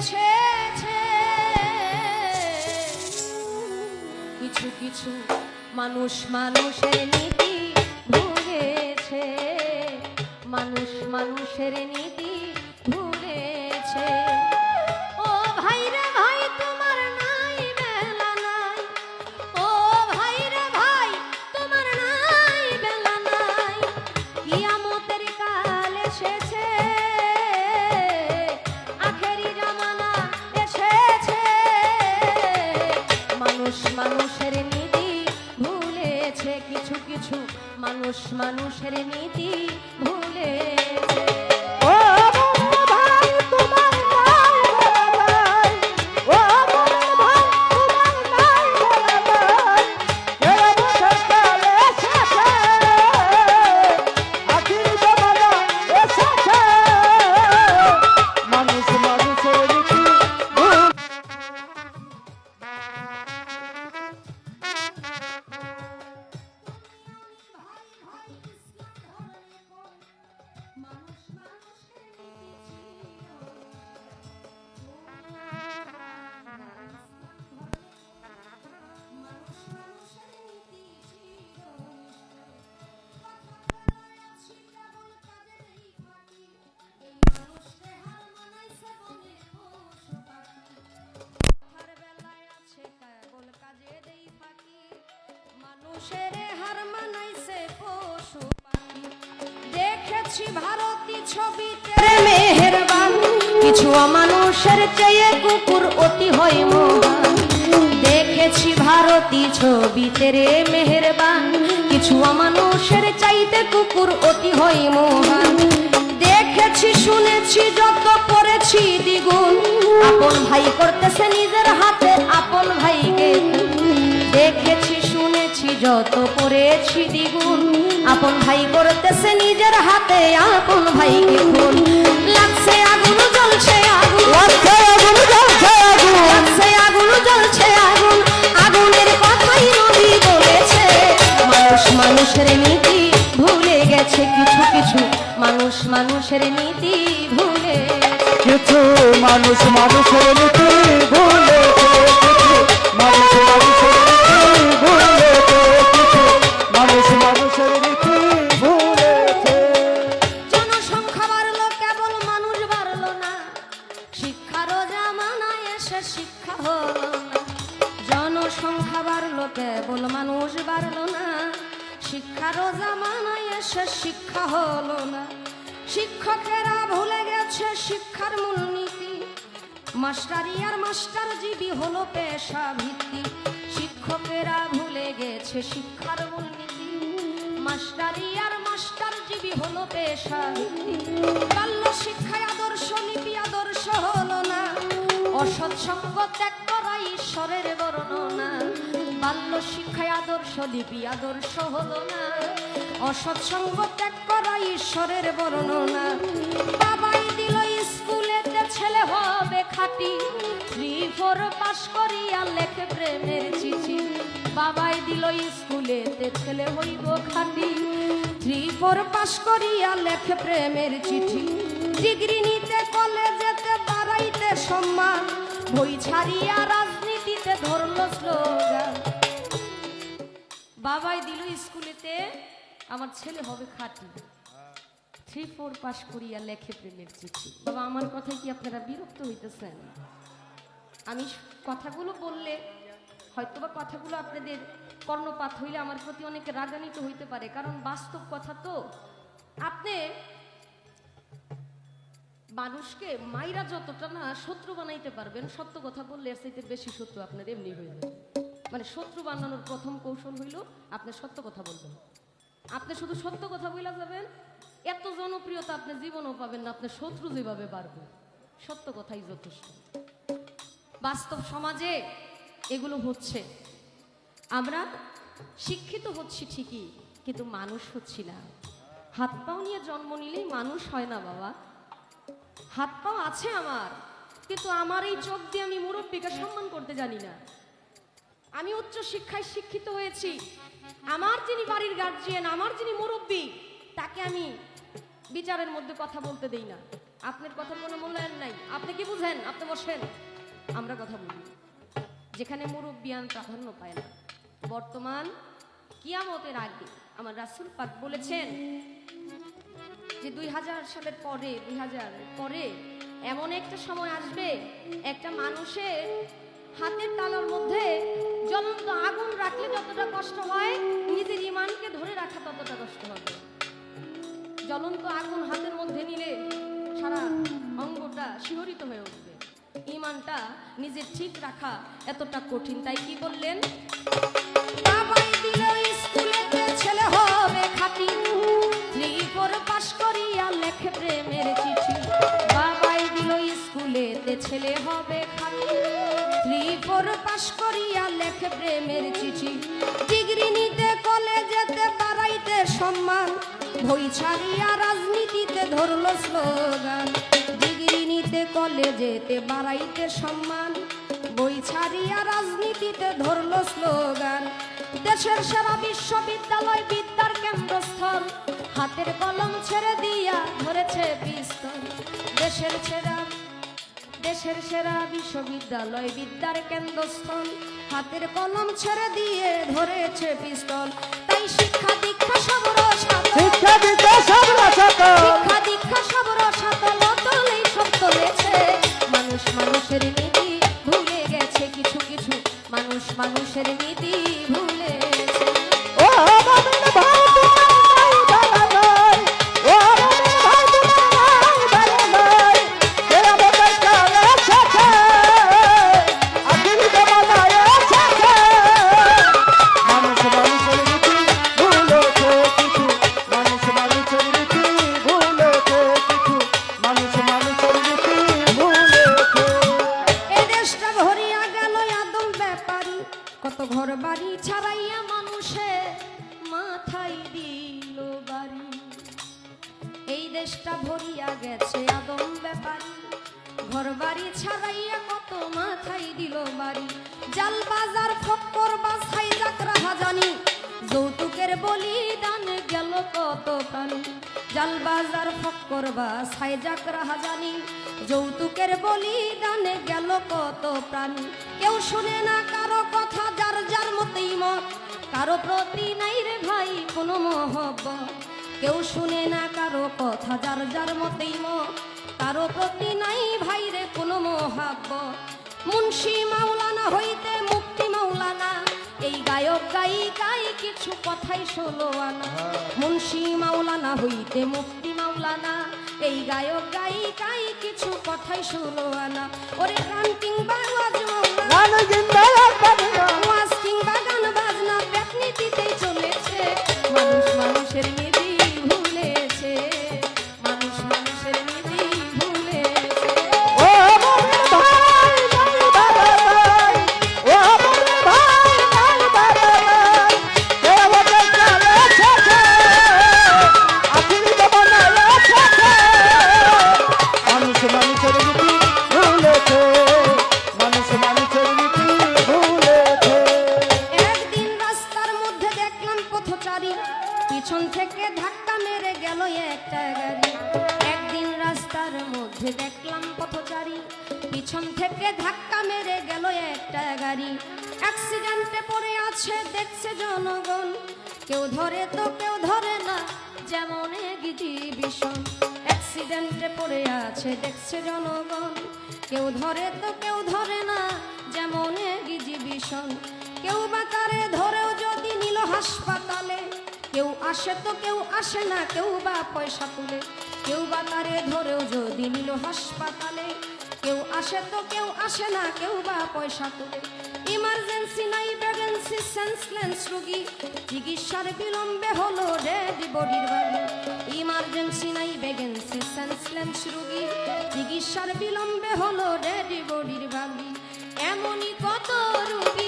এসেছে। কিছু কিছু মানুষ মানুষের নীতি ভুলেছে মানুষ মানুষের নীতি ভুলেছে ও ভাই ভাই ও ভাই ভাই, তোমার নাই মানুষ মানুষের নীতি ভুলেছে চেয়ে কুকুর অতি দেখেছি ভারতী ছবিতে রে মেহেরবান, কিছু অমানুষের চাইতে কুকুর অতি হয় মহান। দেখেছি, শুনেছি, যত পড়েছি দ্বিগুণ। আপন ভাই করতেছে নিজের হাতে, আপন ভাইকে। দেখেছি শুনেছি যত পড়েছি দ্বিগুণ। আপন ভাই করতেছে নিজের হাতে আপন ভাইকে খুন লাগছে আগুন জ্বলছে আগুন। লাগছে আগুন জ্বলছে আগুন। লাগছে আগুন জ্বলছে আগুন। আগুনের কথাই বলেছে মানুষ মানুষের নীতি ভুলে গেছে কিছু কিছু। মানুষ মানুষের নীতি ভুলে কিছু মানুষ মানুষের নীতি শিক্ষকেরা ভুলে গেছে শিক্ষার মূলনীতি। মাস্টারি আর মাস্টার হলো পেশা ভিত্তি। শিক্ষকেরা ভুলে গেছে শিক্ষার মূলনীতি। মাস্টারি আর মাস্টার হলো পেশা ভিত্তি। বাল্য শিক্ষায় আদর্শ, লিপি আদর্শ হলো না। অসৎ সঙ্গ ত্যাগ করা ঈশ্বরের বাল্য শিক্ষায় আদর্শ, লিপি আদর্শ হলো না। অসৎ সঙ্গ ত্যাগ করা ঈশ্বরের বর্ণনা। বাবাই দিল স্কুলেতে ছেলে হবে খাটি। থ্রি ফোর পাস করিয়া লেখে প্রেমের চিঠি। বাবাই দিল স্কুলেতে ছেলে হইব খাটি। থ্রি ফোর পাস করিয়া লেখে প্রেমের চিঠি। ডিগ্রি নিতে, কলেজেতে বাড়াইতে সম্মান। বই ছাড়িয়া রাজনীতিতে ধরলো স্লোগান বাবাই দিল স্কুলেতে, আমার ছেলে হবে খাটি। থ্রি, ফোর পাস করিয়া লেখে প্রেমের চিঠি। বাবা, আমার কথায় কি আপনারা বিরক্ত হইতেছেন? আমি কথাগুলো বললে হয়তোবা কথাগুলো আপনাদের কর্ণপাত হইলে আমার প্রতি অনেক রাগান্বিত হইতে পারে। কারণ বাস্তব কথা তো, আপনি মানুষকে মাইরা যতটা না শত্রু বানাইতে পারবেন, সত্য কথা বললে এর বেশি শত্রু আপনার এমনি হয়ে যাবে। মানে শত্রু বানানোর প্রথম কৌশল হইল আপনি সত্য কথা বলবেন। আপনি শুধু সত্য কথা বইলা যাবেন, এত জনপ্রিয়তা আপনি জীবনও পাবেন না আপনার শত্রু যেভাবে বাড়বে, সত্য কথাই যথেষ্ট। বাস্তব সমাজে এগুলো হচ্ছে। আমরা শিক্ষিত হচ্ছি ঠিকই, কিন্তু মানুষ হচ্ছি না। হাত পাও নিয়ে জন্ম নিলেই মানুষ হয় না বাবা। হাত পাও আছে আমার, কিন্তু আমার এই চোখ দিয়ে আমি মুরব্বীকে সম্মান করতে জানি না। আমি উচ্চ শিক্ষায় শিক্ষিত হয়েছি। আমার যিনি বাড়ির গার্জিয়ান আমার যিনি মুরব্বী, তাকে আমি বিচারের মধ্যে কথা বলতে দেই না। আপনার কথা কোনো মূল্যায়ন নাই। আপনি কি বুঝেন? আপনি বসেন। আমরা কথা বলি। যেখানে মুরব্বিয়ান প্রাধান্য পায় না। বর্তমান কিয়ামতের আগে আমার রাসুল পাক বলেছেন যে দুই হাজার সালের পরে, দুই হাজার পরে এমন একটা সময় আসবে, একটা মানুষের হাতের তালার মধ্যে জ্বলন্ত আগুন রাখলে যতটা কষ্ট হয়, নিজের ইমানকে ধরে রাখা ততটা কষ্ট হবে। জ্বলন্ত আগুন হাতের মধ্যে নিলে সারা অঙ্গটা শিহরিত হয়ে উঠবে। ইমানটা নিজের ঠিক রাখা এতটা কঠিন। তাই কি বললেন? ছেলে হবে ছেলে হবে ফোর পাস করিয়া লেখে প্রেমের চিঠি। ডিগ্রি নিতে কলেজেতে সম্মান। ভই ছাড়িয়া রাজনীতিতে ধরলো স্লোগান। ডিগ্রি নিতে কলেজেতে বাড়াইতে সম্মান। বই ছাড়িয়া রাজনীতিতে ধরলো স্লোগান। দেশের সেরা বিশ্ববিদ্যালয় বিদ্যার কেন্দ্রস্থল। হাতের কলম ছেড়ে দিয়া ধরেছে পিস্তল। দেশের সেরা দেশের সেরা বিশ্ববিদ্যালয় বিদ্যার কেন্দ্রস্থল। হাতের কলম ছেড়ে দিয়ে ধরেছে পিস্তল। তাই শিক্ষা দীক্ষা সব শিক্ষা সব দীক্ষা সব তলেই সব চলেছে। মানুষ মানুষের নীতি ভুলে গেছে কিছু কিছু। মানুষ মানুষের নীতি দেশটা ভরিয়া গেছে আদম ব্যাপারী। ঘর বাড়ি ছাড়াইয়া কত মাথায় দিল বাড়ি। জাল বাজার, ফক্কর বাসাই যাক রাহা জানি যৌতুকের বলিদান গেল কত প্রাণ জাল বাজার, ফক্কর বাসাই যাক রাহা জানি যৌতুকের বলিদানে গেল কত প্রাণ। কেউ শুনে না কারও কথা, যার যার মতেই মত। কারও প্রতি নাই রে ভাই, কোনো মহব্বত। কেউ শুনে না কারও কথা যার যার মতেই মত কারও প্রতি নাই ভাই রে কোনো মহাব্ব। মুন্সি মাওলানা হইতে মুক্তি মাওলানা এই গায়ক গায়িকাই কিছু কথাই ষোলো আনা। মুন্সি মাওলানা হইতে মুক্তি মাওলানা এই গায়ক গায়িকাই কিছু কথাই ষোলো আনা। ওরে গান কিংবা আওয়াজ মাওলানা। গান জিন্দাবাদ অ্যাক্সিডেন্টে পড়ে আছে, দেখছে জনগণ। কেউ ধরে তো, কেউ ধরে না, যেমন এক্সিবিশন অ্যাক্সিডেন্টে পড়ে আছে, দেখছে জনগণ। কেউ ধরে তো, কেউ ধরে না, যেমন এক্সিবিশন কেউ বা তারে ধরেও যদি নিল হাসপাতালে, কেউ আসে তো, কেউ আসে না, কেউ বা পয়সা তুলে। কেউ বা তারে ধরেও যদি নিল হাসপাতালে, কেউ আসে তো, কেউ আসে না, কেউ বা পয়সা তুলে। ইমার্জেন্সি নাই প্রেগনেন্সি সেন্সলেন্স রোগী চিকিৎসার বিলম্বে হলো রেড বডির বাড়ি ইমার্জেন্সি নাই ভ্যাকেন্সি সেন্সলেন্স রোগী চিকিৎসার বিলম্বে হলো রেড বডির বাড়ি এমনই কত রোগী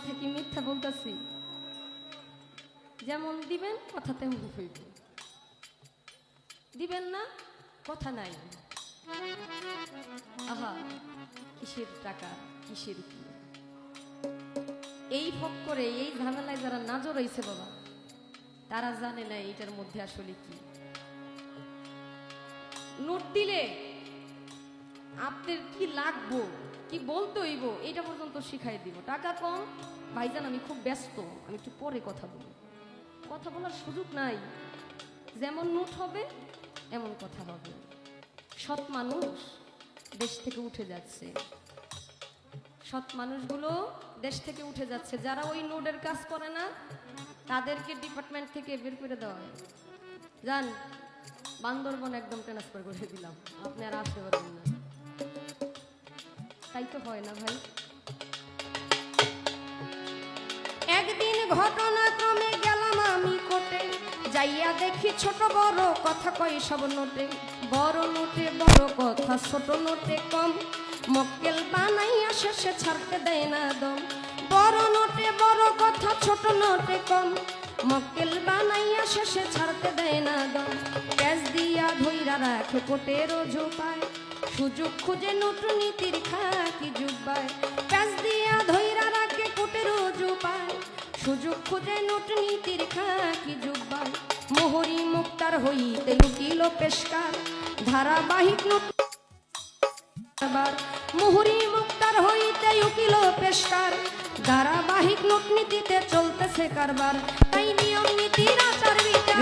কথা কি মিথ্যা বলতেছি। যেমন দিবেন, কথা তেমন হইব। দিবেন না, কথা নাই। আহা, কিসের টাকা, কিসের কি? এই ফক করে, এই ঝামেলায় যারা নাজর হয়েছে বাবা, তারা জানে না এইটার মধ্যে আসলে কি। নোট দিলে আপনার কি লাগবো? কি বলতে হইব? এটা পর্যন্ত শিখাই দিব। টাকা কম, ভাইজান, আমি খুব ব্যস্ত। আমি একটু পরে কথা বলি কথা বলার সুযোগ নাই। যেমন নোট হবে, এমন কথা হবে। সৎ মানুষ দেশ থেকে উঠে যাচ্ছে। সৎ মানুষগুলো দেশ থেকে উঠে যাচ্ছে। যারা ওই নোডের কাজ করে না, তাদেরকে ডিপার্টমেন্ট থেকে বের করে দেওয়া হয়। যান বান্দরবন একদম ট্রান্সফার করে দিলাম। আপনি আর আসতে পারবেন না। তাই তো হয় না ভাই। একদিন ঘটনাক্রমে গেলাম আমি কোটে যাইয়া দেখি ছোট বড় কথা কই সব নোটে। বড় নোটে, বড় কথা, ছোট নোটে কম। মক্কেল বানাইয়া শেষে ছাড়তে দেয় না দম। বড় নোটে, বড় কথা, ছোট নোটে কম। মক্কেল বানাইয়া শেষে ছাড়তে দেয় না দম। ক্যাশ দিয়া ধইরা রাখে কোটের ঝোপায় সুযোগ খুঁজে নোট নীতির খাকি জুব্বায়। ক্যাশ দিয়া ধইরা রাখে কোটের ঝোপায় সুযোগ খুঁজে নোট নীতির খাকি জুব্বায়। মোহরি মুক্তার হইতে লুকিল পেশকার। ধারাবাহিক আবার মুহুরি মুক্তার হইতে উকিল পেশকার। ধারাবাহিক নোটনীতিতে চলতেছে কারবার। তাই নিয়ম, নীতির আচার, বিচার।